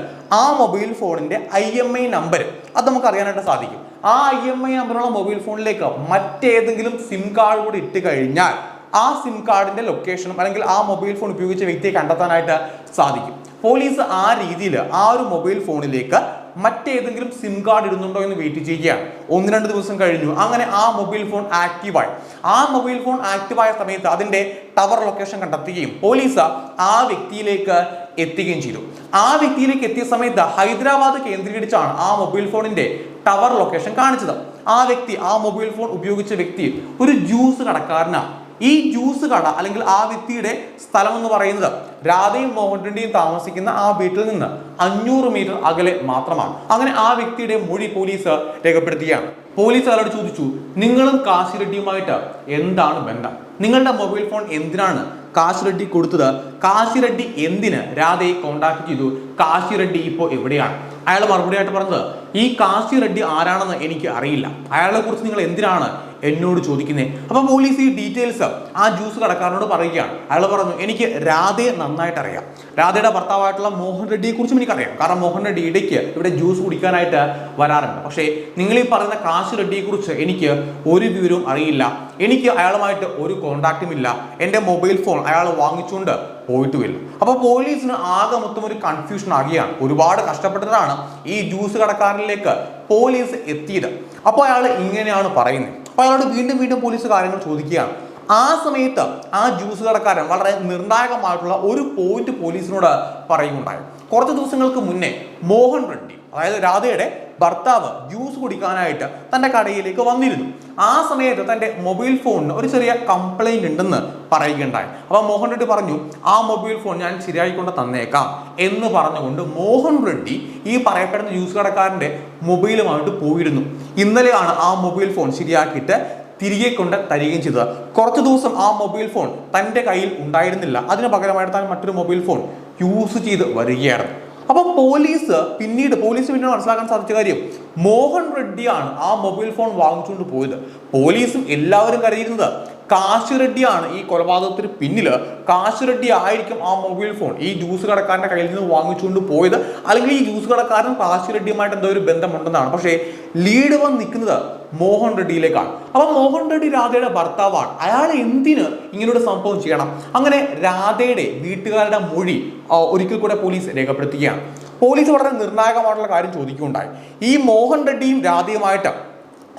ആ മൊബൈൽ ഫോണിന്റെ ഐ എം ഐ നമ്പർ അത് നമുക്ക് അറിയാനായിട്ട് സാധിക്കും. ആ ഐ എം ഐ നമ്പറുള്ള മൊബൈൽ ഫോണിലേക്ക് മറ്റേതെങ്കിലും സിം കാർഡ് കൂടി ഇട്ട് കഴിഞ്ഞാൽ ആ സിം കാർഡിന്റെ ലൊക്കേഷനും അല്ലെങ്കിൽ ആ മൊബൈൽ ഫോൺ ഉപയോഗിച്ച വ്യക്തിയെ കണ്ടെത്താനായിട്ട് സാധിക്കും. പോലീസ് ആ രീതിയിൽ ആ ഒരു മൊബൈൽ ഫോണിലേക്ക് മറ്റേതെങ്കിലും സിം കാർഡ് ഇടുന്നുണ്ടോ എന്ന് വെയിറ്റ് ചെയ്യുകയാണ്. ഒന്ന് രണ്ട് ദിവസം കഴിഞ്ഞു. അങ്ങനെ ആ മൊബൈൽ ഫോൺ ആക്റ്റീവായി ആ മൊബൈൽ ഫോൺ ആക്റ്റീവായ സമയത്ത് അതിന്റെ ടവർ ലൊക്കേഷൻ കണ്ടെത്തുകയും പോലീസ് ആ വ്യക്തിയിലേക്ക് എത്തുകയും ചെയ്തു. ആ വ്യക്തിയിലേക്ക് എത്തിയ സമയത്ത് ഹൈദരാബാദ് കേന്ദ്രീകരിച്ചാണ് ആ മൊബൈൽ ഫോണിന്റെ ടവർ ലൊക്കേഷൻ കാണിച്ചത്. ആ വ്യക്തി ആ മൊബൈൽ ഫോൺ ഉപയോഗിച്ച വ്യക്തി ഒരു ജ്യൂസ് കടക്കാരനാണ്. ഈ ജ്യൂസ് കട അല്ലെങ്കിൽ ആ വ്യക്തിയുടെ സ്ഥലം എന്ന് പറയുന്നത് രാധയും മോഹൻറെഡിയും താമസിക്കുന്ന ആ വീട്ടിൽ നിന്ന് അഞ്ഞൂറ് മീറ്റർ അകലെ മാത്രമാണ്. അങ്ങനെ ആ വ്യക്തിയുടെ മൊഴി പോലീസ് രേഖപ്പെടുത്തുകയാണ്. പോലീസ് അയാളോട് ചോദിച്ചു നിങ്ങളും കാശി റെഡ്ഡിയുമായിട്ട് എന്താണ് ബന്ധം? നിങ്ങളുടെ മൊബൈൽ ഫോൺ എന്തിനാണ് കാശി റെഡ്ഡി കൊടുത്തത്? കാശി റെഡ്ഡി എന്തിന്? രാധയെ കോണ്ടാക്ട് ചെയ്തു. കാശി റെഡ്ഡി ഇപ്പോൾ എവിടെയാണ്? അയാൾ മറുപടിയായിട്ട് പറഞ്ഞത് ഈ കാശി റെഡ്ഡി ആരാണെന്ന് എനിക്ക് അറിയില്ല. അയാളെ കുറിച്ച് നിങ്ങൾ എന്തിനാണ് എന്നോട് ചോദിക്കുന്നത് അപ്പോൾ പോലീസ് ഈ ഡീറ്റെയിൽസ് ആ ജ്യൂസ് കടക്കാരനോട് പറയുകയാണ്. അയാൾ പറഞ്ഞു എനിക്ക് രാധയെ നന്നായിട്ട് അറിയാം. രാധയുടെ ഭർത്താവായിട്ടുള്ള മോഹൻ റെഡ്ഡിയെ കുറിച്ചും എനിക്കറിയാം. കാരണം മോഹൻ റെഡ്ഡി ഇടയ്ക്ക് ഇവിടെ ജ്യൂസ് കുടിക്കാനായിട്ട് വരാറുണ്ട്. പക്ഷേ നിങ്ങൾ ഈ പറയുന്ന കാശ് റെഡ്ഡിയെ കുറിച്ച് എനിക്ക് ഒരു വിവരവും അറിയില്ല. എനിക്ക് അയാളുമായിട്ട് ഒരു കോണ്ടാക്റ്റും ഇല്ല. എന്റെ മൊബൈൽ ഫോൺ അയാൾ വാങ്ങിച്ചുകൊണ്ട് പോയിട്ടുമില്ല. അപ്പോൾ പോലീസിന് ആകെ മൊത്തം ഒരു കൺഫ്യൂഷൻ ആകുകയാണ്. ഒരുപാട് കഷ്ടപ്പെട്ടിട്ടാണ് ഈ ജ്യൂസ് കടക്കാരനിലേക്ക് പോലീസ് എത്തിയത്. അപ്പോൾ അയാൾ ഇങ്ങനെയാണ് പറയുന്നത്. അപ്പോൾ അയാളോട് വീണ്ടും വീണ്ടും പോലീസ് കാര്യങ്ങൾ ചോദിക്കുകയാണ്. ആ സമയത്ത് ആ ജ്യൂസ് കടക്കാരൻ വളരെ നിർണായകമായിട്ടുള്ള ഒരു പോയിന്റ് പോലീസിനോട് പറയുകയുണ്ടായി. കുറച്ച് ദിവസങ്ങൾക്ക് മുന്നേ മോഹൻ റെഡ്ഡി അതായത് രാധയുടെ ഭർത്താവ് ജ്യൂസ് കുടിക്കാനായിട്ട് തന്റെ കടയിലേക്ക് വന്നിരുന്നു. ആ സമയത്ത് തന്റെ മൊബൈൽ ഫോണിന് ഒരു ചെറിയ കംപ്ലൈന്റ് ഉണ്ടെന്ന് പറയുകയുണ്ടായി. അപ്പോൾ മോഹൻ റെഡ്ഡി പറഞ്ഞു ആ മൊബൈൽ ഫോൺ ഞാൻ ശരിയായിക്കൊണ്ട് തന്നേക്കാം എന്ന് പറഞ്ഞുകൊണ്ട് മോഹൻ റെഡ്ഡി ഈ പറയപ്പെടുന്ന ജ്യൂസ് കടക്കാരന്റെ മൊബൈലുമായിട്ട് പോയിരുന്നു. ഇന്നലെയാണ് ആ മൊബൈൽ ഫോൺ ശരിയാക്കിയിട്ട് തിരികെ കൊണ്ട് തരികയും ചെയ്തത്. കുറച്ച് ദിവസം ആ മൊബൈൽ ഫോൺ തന്റെ കയ്യിൽ ഉണ്ടായിരുന്നില്ല. അതിന് പകരമായിട്ട് താൻ മറ്റൊരു മൊബൈൽ ഫോൺ യൂസ് ചെയ്ത് വരികയായിരുന്നു. അപ്പൊ പോലീസ് പിന്നീട് പോലീസ് പിന്നീട് മനസ്സിലാക്കാൻ സാധിച്ച കാര്യം മോഹൻ റെഡ്ഡിയാണ് ആ മൊബൈൽ ഫോൺ വാങ്ങിച്ചുകൊണ്ട് പോയത്. പോലീസും എല്ലാവരും കരുതിയിരുന്നത് കാശി റെഡ്ഡിയാണ് ഈ കൊലപാതകത്തിന് പിന്നിൽ. കാശിറെഡ്ഡി ആയിരിക്കും ആ മൊബൈൽ ഫോൺ. ഈ ജ്യൂസ് കടക്കാരന്റെ കയ്യിൽ നിന്ന് വാങ്ങിച്ചുകൊണ്ട് പോയത്. അല്ലെങ്കിൽ ഈ ജ്യൂസ് കടക്കാരൻ കാശിറെഡ്ഡിയുമായിട്ട് എന്തോ ഒരു ബന്ധമുണ്ടെന്നാണ്. പക്ഷേ ലീഡ് വന്ന് നിൽക്കുന്നത് മോഹൻ റെഡ്ഡിയിലേക്കാണ്. അപ്പൊ മോഹൻ റെഡ്ഡി രാധയുടെ ഭർത്താവാണ്. അയാൾ എന്തിന് ഇങ്ങനൊരു സംഭവം ചെയ്യണം? അങ്ങനെ രാധയുടെ വീട്ടുകാരുടെ മൊഴി ഒരിക്കൽ കൂടെ പോലീസ് രേഖപ്പെടുത്തുകയാണ്. പോലീസ് വളരെ നിർണായകമായിട്ടുള്ള കാര്യം ചോദിക്കുകയുണ്ടായി. ഈ മോഹൻ റെഡ്ഡിയും രാധയുമായിട്ട്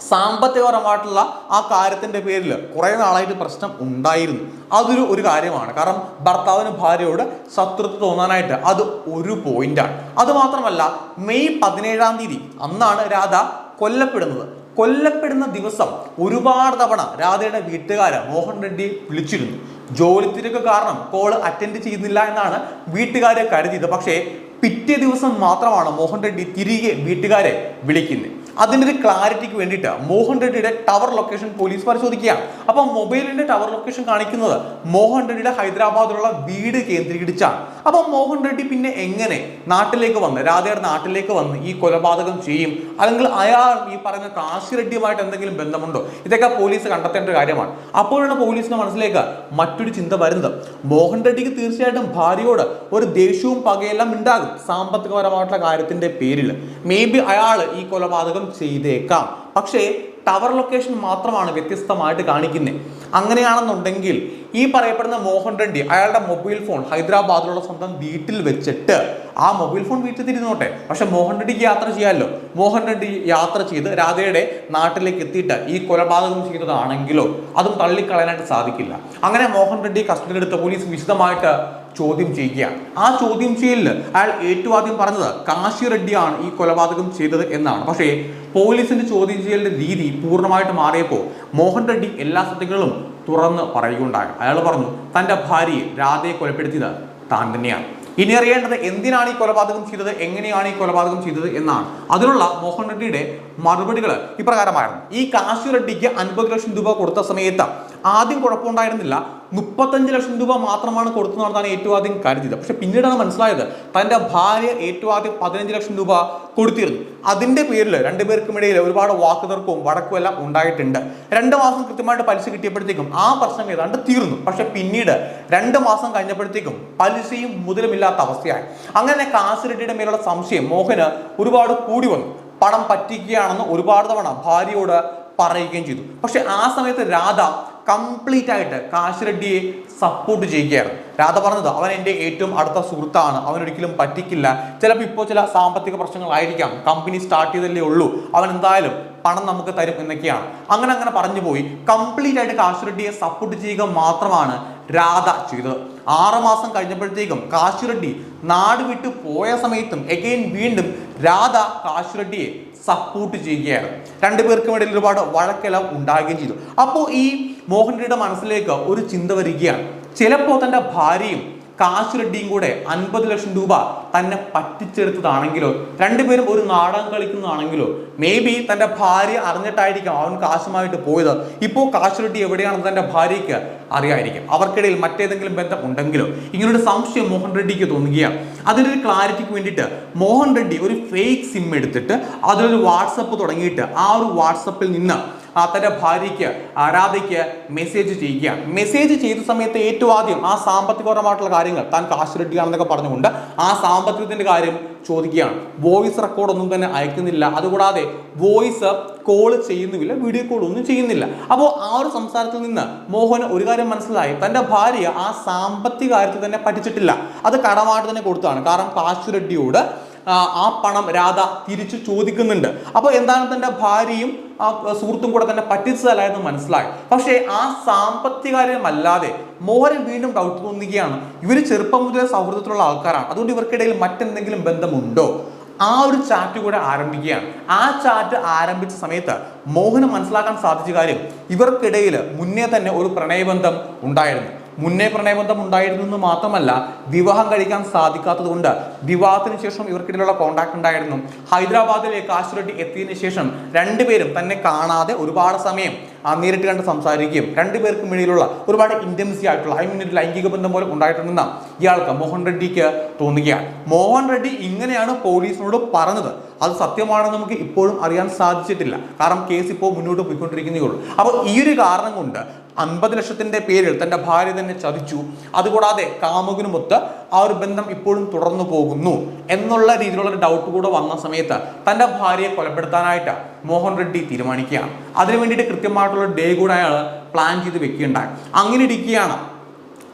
സാമ്പത്തികപരമായിട്ടുള്ള ആ കാര്യത്തിന്റെ പേരിൽ കുറേ നാളായിട്ട് പ്രശ്നം ഉണ്ടായിരുന്നു. അതൊരു ഒരു കാര്യമാണ്. കാരണം ഭർത്താവിന് ഭാര്യയോട് ശത്രുത്വ തോന്നാനായിട്ട് അത് ഒരു പോയിന്റാണ്. അതുമാത്രമല്ല മെയ് പതിനേഴാം തീയതി അന്നാണ് രാധ കൊല്ലപ്പെടുന്നത്. കൊല്ലപ്പെടുന്ന ദിവസം ഒരുപാട് തവണ രാധയുടെ വീട്ടുകാർ മോഹൻ റെഡ്ഡി വിളിച്ചിരുന്നു. ജോലി തിരക്ക് കാരണം കോൾ അറ്റൻഡ് ചെയ്യുന്നില്ല എന്നാണ് വീട്ടുകാരെ കരുതിയത്. പക്ഷേ പിറ്റേ ദിവസം മാത്രമാണ് മോഹൻ റെഡ്ഡി തിരികെ വീട്ടുകാരെ വിളിക്കുന്നത്. അതിന്റെ ഒരു ക്ലാരിറ്റിക്ക് വേണ്ടിയിട്ട് മോഹൻ റെഡ്ഡിയുടെ ടവർ ലൊക്കേഷൻ പോലീസ് പരിശോധിക്കുകയാണ് അപ്പം മൊബൈലിന്റെ ടവർ ലൊക്കേഷൻ കാണിക്കുന്നത് മോഹൻ റെഡ്ഡിയുടെ ഹൈദരാബാദിലുള്ള വീട് കേന്ദ്രീകരിച്ചാണ് അപ്പം മോഹൻ റെഡ്ഡി പിന്നെ എങ്ങനെ നാട്ടിലേക്ക് വന്ന് രാധയുടെ നാട്ടിലേക്ക് വന്ന് ഈ കൊലപാതകം ചെയ്യും? അല്ലെങ്കിൽ അയാൾ ഈ പറഞ്ഞ കാശി റെഡ്ഡിയുമായിട്ട് എന്തെങ്കിലും ബന്ധമുണ്ടോ? ഇതൊക്കെ പോലീസ് കണ്ടെത്തേണ്ട കാര്യമാണ്. അപ്പോഴാണ് പോലീസിന്റെ മനസ്സിലേക്ക് മറ്റൊരു ചിന്ത വരുന്നത്. മോഹൻ റെഡ്ഡിക്ക് തീർച്ചയായിട്ടും ഭാര്യയോട് ഒരു ദേഷ്യവും പകയെല്ലാം ഉണ്ടാകും സാമ്പത്തികപരമായിട്ടുള്ള കാര്യത്തിന്റെ പേരിൽ. മേ ബി അയാൾ ഈ കൊലപാതകം ചെയ്തേക്കാം. പക്ഷേ ടവർ ലൊക്കേഷൻ മാത്രമാണ് വ്യത്യസ്തമായിട്ട് കാണിക്കുന്നത് അങ്ങനെയാണെന്നുണ്ടെങ്കിൽ ഈ പറയപ്പെടുന്ന മോഹൻ റെഡ്ഡി അയാളുടെ മൊബൈൽ ഫോൺ ഹൈദരാബാദിലുള്ള സ്വന്തം വീട്ടിൽ വെച്ചിട്ട് ആ മൊബൈൽ ഫോൺ വീട്ടിൽ തിരിഞ്ഞോട്ടെ. പക്ഷെ മോഹൻ റെഡ്ഡിക്ക് യാത്ര ചെയ്യാമല്ലോ മോഹൻ റെഡ്ഡി യാത്ര ചെയ്ത് രാധയുടെ നാട്ടിലേക്ക് എത്തിയിട്ട് ഈ കൊലപാതകം ചെയ്തതാണെങ്കിലോ? അതും തള്ളിക്കളയാനായിട്ട് സാധിക്കില്ല. അങ്ങനെ മോഹൻ റെഡ്ഡി കസ്റ്റഡിയിലെടുത്ത പോലീസ് വിശദമായിട്ട് ചോദ്യം ചെയ്യുകയാണ് ആ ചോദ്യം ചെയ്യലിൽ അയാൾ ഏറ്റവും ആദ്യം പറഞ്ഞത് കാശി റെഡ്ഡിയാണ് ഈ കൊലപാതകം ചെയ്തത് എന്നാണ്. പക്ഷേ പോലീസിന്റെ ചോദ്യം ചെയ്യലിന്റെ രീതി പൂർണമായിട്ട് മാറിയപ്പോൾ മോഹൻ റെഡ്ഡി എല്ലാ സത്യങ്ങളും തുറന്ന് പറയുകയുണ്ടായി. അയാൾ പറഞ്ഞു തന്റെ ഭാര്യയെ രാധയെ കൊലപ്പെടുത്തിയത് താൻ തന്നെയാണ്. ഇനി അറിയേണ്ടത് എന്തിനാണ് ഈ കൊലപാതകം ചെയ്തത്? എങ്ങനെയാണ് ഈ കൊലപാതകം ചെയ്തത്? എന്നാണ്. അതിനുള്ള മോഹൻ റെഡ്ഡിയുടെ മറുപടികൾ ഇപ്രകാരമായിരുന്നു. ഈ കാശി റെഡ്ഡിക്ക് അൻപത് ലക്ഷം രൂപ കൊടുത്ത സമയത്ത് ആദ്യം കുഴപ്പമുണ്ടായിരുന്നില്ല. മുപ്പത്തഞ്ച് ലക്ഷം രൂപ മാത്രമാണ് കൊടുത്തു നടന്നാണ് ഏറ്റവും ആദ്യം കരുതിയത്. പക്ഷെ പിന്നീടാണ് മനസ്സിലായത് തന്റെ ഭാര്യ ഏറ്റവും ആദ്യം പതിനഞ്ച് ലക്ഷം രൂപ കൊടുത്തിരുന്നു. അതിന്റെ പേരിൽ രണ്ടുപേർക്കും ഇടയിൽ ഒരുപാട് വാക്കുതർക്കവും വടക്കും എല്ലാം ഉണ്ടായിട്ടുണ്ട്. രണ്ട് മാസം കൃത്യമായിട്ട് പലിശ കിട്ടിയപ്പോഴത്തേക്കും ആ പ്രശ്നം ഏതാണ്ട് തീർന്നു. പക്ഷെ പിന്നീട് രണ്ട് മാസം കഴിഞ്ഞപ്പോഴത്തേക്കും പലിശയും മുതലുമില്ലാത്ത അവസ്ഥയായി. അങ്ങനെ കാസിറെഡ്ഡിയുടെ മേലുള്ള സംശയം മോഹന് ഒരുപാട് കൂടി വന്നു. പണം പറ്റിക്കുകയാണെന്ന് ഒരുപാട് തവണ ഭാര്യയോട് പറയുകയും ചെയ്തു. പക്ഷെ ആ സമയത്ത് രാധ കംപ്ലീറ്റ് ആയിട്ട് കാശിറെഡ്ഡിയെ സപ്പോർട്ട് ചെയ്യുകയാണ്. രാധ പറഞ്ഞത് അവൻ എന്റെ ഏറ്റവും അടുത്ത സുഹൃത്താണ്. അവനൊരിക്കലും പറ്റിക്കില്ല. ചിലപ്പോൾ ഇപ്പോൾ ചില സാമ്പത്തിക പ്രശ്നങ്ങളായിരിക്കാം. കമ്പനി സ്റ്റാർട്ട് ചെയ്തല്ലേ ഉള്ളൂ. അവൻ എന്തായാലും പണം നമുക്ക് തരും എന്നൊക്കെയാണ്. അങ്ങനെ അങ്ങനെ പറഞ്ഞു പോയി. കംപ്ലീറ്റ് ആയിട്ട് കാശിറെഡ്ഡിയെ സപ്പോർട്ട് ചെയ്യുക മാത്രമാണ് രാധ ചെയ്തത്. ആറുമാസം കഴിഞ്ഞപ്പോഴത്തേക്കും കാശിറെഡ്ഡി നാട് വിട്ട് പോയ സമയത്തും എഗെയിൻ വീണ്ടും രാധ കാശുറെഡ്ഡിയെ സപ്പോർട്ട് ചെയ്യുകയാണ്. രണ്ടുപേർക്കും ഇടയിൽ ഒരുപാട് വഴക്കെല്ലാം ഉണ്ടാകുകയും ചെയ്തു. അപ്പോൾ ഈ മോഹൻജിയുടെ മനസ്സിലേക്ക് ഒരു ചിന്ത വരികയാണ്. ചിലപ്പോൾ തന്റെ ഭാര്യയും കാശ് റെഡ്ഡിയും കൂടെ അൻപത് ലക്ഷം രൂപ തന്നെ പറ്റിച്ചെടുത്തതാണെങ്കിലോ രണ്ടുപേരും ഒരു നാടകം കളിക്കുന്നതാണെങ്കിലോ മേ ബി തന്റെ ഭാര്യ അറിഞ്ഞിട്ടായിരിക്കും അവൻ കാശുമായിട്ട് പോയത്. ഇപ്പോൾ കാശ് റെഡ്ഡി എവിടെയാണെന്ന് തന്റെ ഭാര്യയ്ക്ക് അറിയായിരിക്കും. അവർക്കിടയിൽ മറ്റേതെങ്കിലും ബന്ധം ഉണ്ടെങ്കിലോ ഇങ്ങനൊരു സംശയം മോഹൻ റെഡ്ഡിക്ക് തോന്നുകയാണ്. അതിനൊരു ക്ലാരിറ്റിക്ക് വേണ്ടിയിട്ട് മോഹൻ റെഡ്ഡി ഒരു ഫേക്ക് സിം എടുത്തിട്ട് അതിലൊരു വാട്സപ്പ് തുടങ്ങിയിട്ട് ആ ഒരു വാട്സപ്പിൽ നിന്ന് ആ തന്റെ ഭാര്യയ്ക്ക് ആരാധയ്ക്ക് മെസ്സേജ് ചെയ്യുക. മെസ്സേജ് ചെയ്ത സമയത്ത് ഏറ്റവും ആദ്യം ആ സാമ്പത്തികപരമായിട്ടുള്ള കാര്യങ്ങൾ താൻ കാശ് റെഡ്ഡിയാണെന്നൊക്കെ പറഞ്ഞുകൊണ്ട് ആ സാമ്പത്തികത്തിന്റെ കാര്യം ചോദിക്കുകയാണ്. വോയിസ് റെക്കോർഡ് ഒന്നും തന്നെ അയക്കുന്നില്ല. അതുകൂടാതെ വോയിസ് കോൾ ചെയ്യുന്നുമില്ല വീഡിയോ കോൾ ഒന്നും ചെയ്യുന്നില്ല. അപ്പോൾ ആ ഒരു സംസാരത്തിൽ നിന്ന് മോഹൻ ഒരു കാര്യം മനസ്സിലായി. തന്റെ ഭാര്യ ആ സാമ്പത്തിക കാര്യത്തിൽ തന്നെ പറ്റിച്ചിട്ടില്ല അത് കടമായിട്ട് തന്നെ കൊടുത്തതാണ്. കാരണം കാശ് റെഡ്ഡിയോട് ആ, പണം രാധ തിരിച്ചു ചോദിക്കുന്നുണ്ട്. അപ്പോൾ എന്താണ് തന്റെ ഭാര്യയും ആ സുഹൃത്തും കൂടെ തന്നെ പറ്റിച്ചതല്ലായിരുന്നു മനസ്സിലായി. പക്ഷേ ആ സാമ്പത്തിക കാര്യമല്ലാതെ മോഹൻ വീണ്ടും ഡൗട്ട് തോന്നുകയാണ് ഇവർ ചെറുപ്പം മുതലേ സൗഹൃദത്തിലുള്ള ആൾക്കാരാണ്. അതുകൊണ്ട് ഇവർക്കിടയിൽ മറ്റെന്തെങ്കിലും ബന്ധമുണ്ടോ? ആ ഒരു ചാറ്റ് കൂടെ ആരംഭിക്കുകയാണ്. ആ ചാറ്റ് ആരംഭിച്ച സമയത്ത് മോഹന് മനസ്സിലാക്കാൻ സാധിച്ച കാര്യം ഇവർക്കിടയിൽ മുന്നേ തന്നെ ഒരു പ്രണയബന്ധം ഉണ്ടായിരുന്നു. മുന്നേ പ്രണയബന്ധം ഉണ്ടായിരുന്നു എന്ന് മാത്രമല്ല വിവാഹം കഴിക്കാൻ സാധിക്കാത്തത് കൊണ്ട് വിവാഹത്തിന് ശേഷം ഇവർക്കിടയിലുള്ള കോണ്ടാക്ട് ഉണ്ടായിരുന്നു. ഹൈദരാബാദിലെ കാശുരട്ടി എത്തിയതിനു ശേഷം രണ്ടുപേരും തന്നെ കാണാതെ ഒരുപാട് സമയം ആ നേരിട്ട് കണ്ട് സംസാരിക്കുകയും രണ്ടുപേർക്കും ഇടയിലുള്ള ഒരുപാട് ഇന്റൻസി ആയിട്ടുള്ള ഐ മീൻ ഒരു ലൈംഗിക ബന്ധം പോലെ ഉണ്ടായിട്ടുണ്ടെന്ന ഇയാൾക്ക് മോഹൻ റെഡ്ഡിക്ക് തോന്നുകയാണ്. മോഹൻ റെഡ്ഡി ഇങ്ങനെയാണ് പോലീസിനോട് പറഞ്ഞത്. അത് സത്യമാണെന്ന് നമുക്ക് ഇപ്പോഴും അറിയാൻ സാധിച്ചിട്ടില്ല. കാരണം കേസ് ഇപ്പോൾ മുന്നോട്ട് പോയിക്കൊണ്ടിരിക്കുന്നേ ഉള്ളൂ. അപ്പോൾ ഈ ഒരു കാരണം കൊണ്ട് അൻപത് ലക്ഷത്തിന്റെ പേരിൽ തന്റെ ഭാര്യ തന്നെ ചതിച്ചു. അതുകൂടാതെ കാമുകനുമൊത്ത് ആ ഒരു ബന്ധം ഇപ്പോഴും തുടർന്നു പോകുന്നു എന്നുള്ള രീതിയിലുള്ള ഒരു ഡൗട്ട് കൂടെ വന്ന സമയത്ത് തന്റെ ഭാര്യയെ കൊലപ്പെടുത്താനായിട്ട് മോഹൻ റെഡ്ഡി തീരുമാനിക്കുകയാണ്. അതിനു വേണ്ടിയിട്ട് കൃത്യമായിട്ടുള്ള ഡേ കൂടെ അയാൾ പ്ലാൻ ചെയ്ത് വെക്കുകയുണ്ടായി. അങ്ങനെ ഇരിക്കുകയാണ്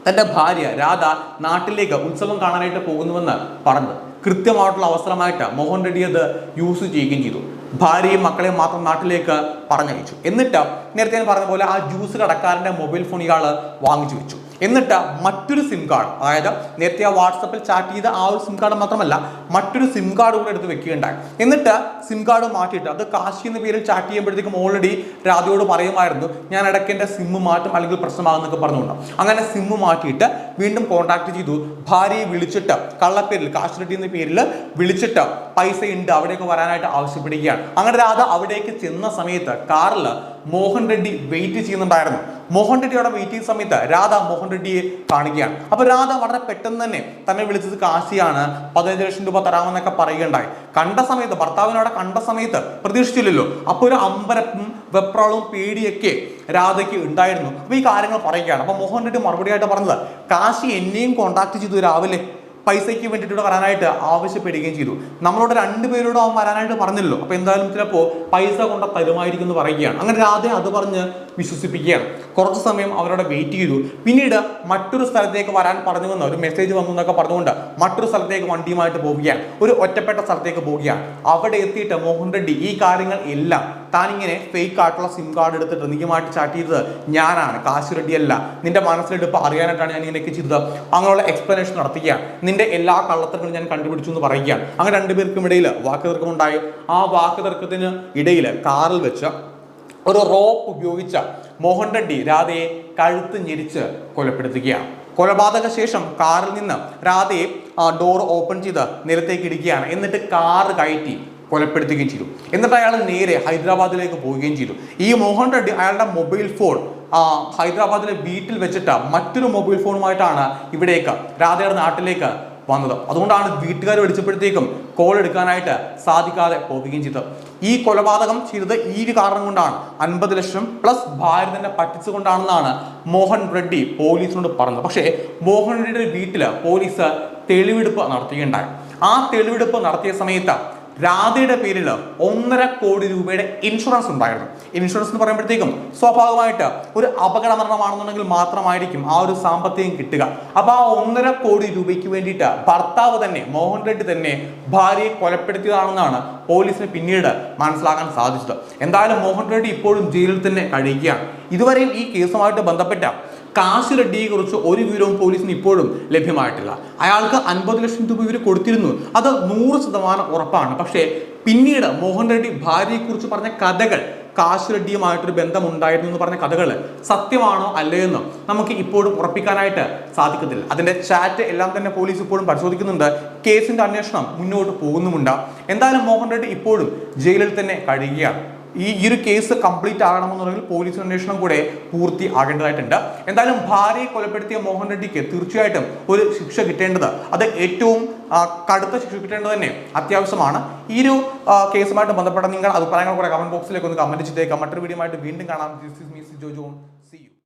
തന്റെ ഭാര്യ രാധ നാട്ടിലേക്ക് ഉത്സവം കാണാനായിട്ട് പോകുന്നുവെന്ന് പറഞ്ഞത്. കൃത്യമായിട്ടുള്ള അവസരമായിട്ട് മോഹൻ റെഡ്ഡി അത് യൂസ് ചെയ്യുകയും ചെയ്തു. ഭാര്യയും മക്കളെയും മാത്രം നാട്ടിലേക്ക് പറഞ്ഞയച്ചു. എന്നിട്ട് നേരത്തെ പറഞ്ഞ പോലെ ആ ജ്യൂസ് കടക്കാരന്റെ മൊബൈൽ ഫോൺ ഇയാൾ വാങ്ങിച്ചു വെച്ചു. എന്നിട്ട് മറ്റൊരു സിം കാർഡ് അതായത് നേരത്തെ ആ വാട്സപ്പിൽ ചാറ്റ് ചെയ്ത ആ ഒരു സിം കാർഡ് മാത്രമല്ല മറ്റൊരു സിം കാർഡ് കൂടെ എടുത്ത് വെക്കുകയുണ്ടായി. എന്നിട്ട് സിം കാർഡ് മാറ്റിയിട്ട് അത് കാശി എന്ന പേരിൽ ചാറ്റ് ചെയ്യുമ്പോഴത്തേക്കും ഓൾറെഡി രാധയോട് പറയുമായിരുന്നു ഞാൻ ഇടയ്ക്ക് എന്റെ സിം മാറ്റും അല്ലെങ്കിൽ പ്രശ്നമാകുന്നൊക്കെ പറഞ്ഞുകൊണ്ട്. അങ്ങനെ സിം മാറ്റിയിട്ട് വീണ്ടും കോൺടാക്ട് ചെയ്തു. ഭാര്യയെ വിളിച്ചിട്ട് കള്ളപ്പേരിൽ കാശ് എന്ന പേരിൽ വിളിച്ചിട്ട് പൈസ ഉണ്ട് അവിടേക്ക് വരാനായിട്ട് ആവശ്യപ്പെടുകയാണ്. അങ്ങനെ രാധ അവിടേക്ക് ചെന്ന സമയത്ത് കാറിൽ മോഹൻ റെഡ്ഡി വെയിറ്റ് ചെയ്യുന്നുണ്ടായിരുന്നു. മോഹൻ റെഡ്ഡിയുടെ മീറ്റിംഗ് സമയത്ത് രാധ മോഹൻ റെഡ്ഡിയെ കാണുകയാണ്. അപ്പൊ രാധ വളരെ പെട്ടെന്ന് തന്നെ തന്നെ വിളിച്ചത് കാശിയാണ്. പതിനഞ്ച് ലക്ഷം രൂപ തരാമെന്നൊക്കെ പറയുകയുണ്ടായി. കണ്ട സമയത്ത് ഭർത്താവിനോടെ കണ്ട സമയത്ത് പ്രതീക്ഷിച്ചില്ലല്ലോ. അപ്പൊ ഒരു അമ്പരപ്പും വെപ്രാളവും പേടിയൊക്കെ രാധയ്ക്ക് ഉണ്ടായിരുന്നു. അപ്പൊ ഈ കാര്യങ്ങൾ പറയുകയാണ്. അപ്പൊ മോഹൻ റെഡ്ഡി മറുപടിയായിട്ട് പറഞ്ഞത് കാശി എന്നെയും കോണ്ടാക്ട് ചെയ്തു രാവിലെ. പൈസയ്ക്ക് വേണ്ടിയിട്ട് ഇവിടെ വരാനായിട്ട് ആവശ്യപ്പെടുകയും ചെയ്തു. നമ്മളോട് രണ്ടുപേരോടും അവൻ വരാനായിട്ട് പറഞ്ഞല്ലോ അപ്പൊ എന്തായാലും ചിലപ്പോൾ പൈസ കൊണ്ട് തരുമായിരിക്കും എന്ന് പറയുകയാണ്. അങ്ങനെ രാധ അത് പറഞ്ഞ് വിശ്വസിപ്പിക്കുകയാണ്. കുറച്ച് സമയം അവരവിടെ വെയിറ്റ് ചെയ്തു. പിന്നീട് മറ്റൊരു സ്ഥലത്തേക്ക് വരാൻ പറഞ്ഞു എന്ന് ഒരു മെസ്സേജ് വന്നു എന്നൊക്കെ പറഞ്ഞുകൊണ്ട് മറ്റൊരു സ്ഥലത്തേക്ക് വണ്ടിയുമായിട്ട് പോവുകയാണ്. ഒരു ഒറ്റപ്പെട്ട സ്ഥലത്തേക്ക് പോവുകയാണ്. അവിടെ എത്തിയിട്ട് മോഹൻ റെഡ്ഡി ഈ കാര്യങ്ങൾ എല്ലാം താനിങ്ങനെ ഫേക്ക് ആയിട്ടുള്ള സിം കാർഡ് എടുത്തിട്ട് നീയുമായിട്ട് ചാറ്റ് ചെയ്തത് ഞാനാണ്. കാശ് റെഡ്ഡി അല്ല. നിന്റെ മനസ്സിലെടുപ്പ് അറിയാനായിട്ടാണ് ഞാൻ ഇങ്ങനെയൊക്കെ ചെയ്തത്. അങ്ങനെയുള്ള എക്സ്പ്ലനേഷൻ നടത്തുകയാണ് നിന്റെ എല്ലാ കള്ളത്തരങ്ങളും ഞാൻ കണ്ടുപിടിച്ചു എന്ന് പറയുകയാണ്. അങ്ങനെ രണ്ടുപേർക്കും ഇടയിൽ വാക്കുതർക്കമുണ്ടായി. ആ വാക്കുതർക്കത്തിന് ഇടയിൽ കാറിൽ വെച്ച് ഒരു റോപ്പ് ഉപയോഗിച്ച് മോഹൻ റെഡ്ഡി രാധയെ കഴുത്ത് ഞെരിച്ച് കൊലപ്പെടുത്തുകയാണ്. കൊലപാതക ശേഷം കാറിൽ നിന്ന് രാധയെ ഡോർ ഓപ്പൺ ചെയ്ത് നിലത്തേക്ക് ഇടുകയാണ്. എന്നിട്ട് കാർ കയറ്റി കൊലപ്പെടുത്തുകയും ചെയ്തു. എന്നിട്ട് അയാൾ നേരെ ഹൈദരാബാദിലേക്ക് പോവുകയും ചെയ്തു. ഈ മോഹൻ റെഡ്ഡി അയാളുടെ മൊബൈൽ ഫോൺ ആ, ഹൈദരാബാദിലെ വീട്ടിൽ വെച്ചിട്ട് മറ്റൊരു മൊബൈൽ ഫോണുമായിട്ടാണ് ഇവിടേക്ക് രാധയുടെ നാട്ടിലേക്ക് വന്നത്. അതുകൊണ്ടാണ് വീട്ടുകാർ വിളിച്ചപ്പോഴത്തേക്കും കോൾ എടുക്കാനായിട്ട് സാധിക്കാതെ പോവുകയും ചെയ്തത്. ഈ കൊലപാതകം ചെയ്തത് ഈ ഒരു കാരണം കൊണ്ടാണ്. അൻപത് ലക്ഷം പ്ലസ് ഭാര്യ തന്നെ പറ്റിച്ചുകൊണ്ടാണെന്നാണ് മോഹൻ റെഡ്ഡി പോലീസിനോട് പറഞ്ഞത്. പക്ഷേ മോഹൻ റെഡ്ഡിയുടെ വീട്ടിൽ പോലീസ് തെളിവെടുപ്പ് നടത്തുകയുണ്ടായി. ആ തെളിവെടുപ്പ് നടത്തിയ സമയത്ത് രാധയുടെ പേരിൽ ഒന്നര കോടി രൂപയുടെ ഇൻഷുറൻസ് ഉണ്ടായിരുന്നു. ഇൻഷുറൻസ് എന്ന് പറയുമ്പോഴത്തേക്കും സ്വാഭാവികമായിട്ട് ഒരു അപകട മരണമാണെന്നുണ്ടെങ്കിൽ മാത്രമായിരിക്കും ആ ഒരു സാമ്പത്തികം കിട്ടുക. അപ്പൊ ആ ഒന്നര കോടി രൂപയ്ക്ക് വേണ്ടിയിട്ട് ഭർത്താവ് തന്നെ മോഹൻ റെഡ്ഡി തന്നെ ഭാര്യയെ കൊലപ്പെടുത്തിയതാണെന്നാണ് പോലീസിന് പിന്നീട് മനസ്സിലാക്കാൻ സാധിച്ചത്. എന്തായാലും മോഹൻ റെഡ്ഡി ഇപ്പോഴും ജയിലിൽ തന്നെ കഴിയുകയാണ്. ഇതുവരെയും ഈ കേസുമായിട്ട് ബന്ധപ്പെട്ട കാശ് റെഡ്ഡിയെ കുറിച്ച് ഒരു വിവരവും പോലീസിന് ഇപ്പോഴും ലഭ്യമായിട്ടില്ല. അയാൾക്ക് അൻപത് ലക്ഷം രൂപ ഇവർ കൊടുത്തിരുന്നു. അത് നൂറ് ശതമാനം ഉറപ്പാണ്. പക്ഷേ പിന്നീട് മോഹൻ റെഡ്ഡി ഭാര്യയെക്കുറിച്ച് പറഞ്ഞ കഥകൾ കാശ് റെഡ്ഡിയുമായിട്ടൊരു ബന്ധമുണ്ടായിരുന്നു എന്ന് പറഞ്ഞ കഥകൾ സത്യമാണോ അല്ലയോ നമുക്ക് ഇപ്പോഴും ഉറപ്പിക്കാനായിട്ട് സാധിക്കത്തില്ല. അതിന്റെ ചാറ്റ് എല്ലാം തന്നെ പോലീസ് ഇപ്പോഴും പരിശോധിക്കുന്നുണ്ട്. കേസിന്റെ അന്വേഷണം മുന്നോട്ട് പോകുന്നുമുണ്ട്. എന്തായാലും മോഹൻ റെഡ്ഡി ഇപ്പോഴും ജയിലിൽ തന്നെ കഴിയുകയാണ്. ഈ ഒരു കേസ് കംപ്ലീറ്റ് ആകണമെന്നുണ്ടെങ്കിൽ പോലീസ് അന്വേഷണം കൂടെ പൂർത്തി ആകേണ്ടതായിട്ടുണ്ട്. എന്തായാലും ഭാര്യയെ കൊലപ്പെടുത്തിയ മോഹൻ റെഡ്ഡിക്ക് തീർച്ചയായിട്ടും ഒരു ശിക്ഷ കിട്ടേണ്ടത് അത് ഏറ്റവും കടുത്ത ശിക്ഷ കിട്ടേണ്ടത് തന്നെ അത്യാവശ്യമാണ്. ഈ ഒരു കേസുമായിട്ട് ബന്ധപ്പെട്ട നിങ്ങൾ അഭിപ്രായങ്ങൾ കൂടെ കമന്റ് ബോക്സിലേക്ക് ഒന്ന് കമന്റ് ചെയ്തേക്കാം. മറ്റൊരു വീഡിയോ ആയിട്ട് വീണ്ടും കാണാം. This is me Jo John see you